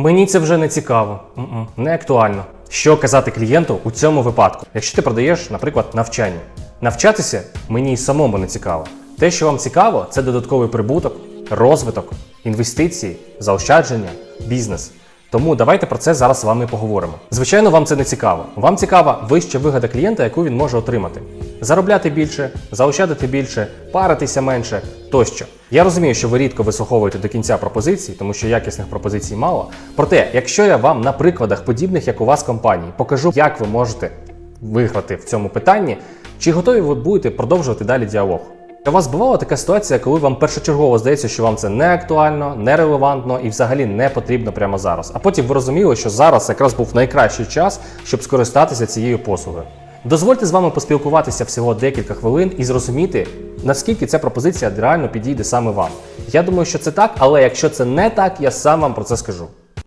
Мені це вже не цікаво, не актуально. Що казати клієнту у цьому випадку, якщо ти продаєш, наприклад, навчання? Навчатися мені самому не цікаво. Те, що вам цікаво, це додатковий прибуток, розвиток, інвестиції, заощадження, бізнес. Тому давайте про це зараз з вами поговоримо. Звичайно, вам це не цікаво. Вам цікава вища вигода клієнта, яку він може отримати. Заробляти більше, заощадити більше, паритися менше тощо. Я розумію, що ви рідко вислуховуєте до кінця пропозицій, тому що якісних пропозицій мало. Проте, якщо я вам на прикладах подібних, як у вас компаній, покажу, як ви можете виграти в цьому питанні, чи готові ви будете продовжувати далі діалог? У вас бувала така ситуація, коли вам першочергово здається, що вам це не актуально, нерелевантно і взагалі не потрібно прямо зараз. А потім ви розуміли, що зараз якраз був найкращий час, щоб скористатися цією послугою. Дозвольте з вами поспілкуватися всього декілька хвилин і зрозуміти, наскільки ця пропозиція реально підійде саме вам. Я думаю, що це так, але якщо це не так, я сам вам про це скажу.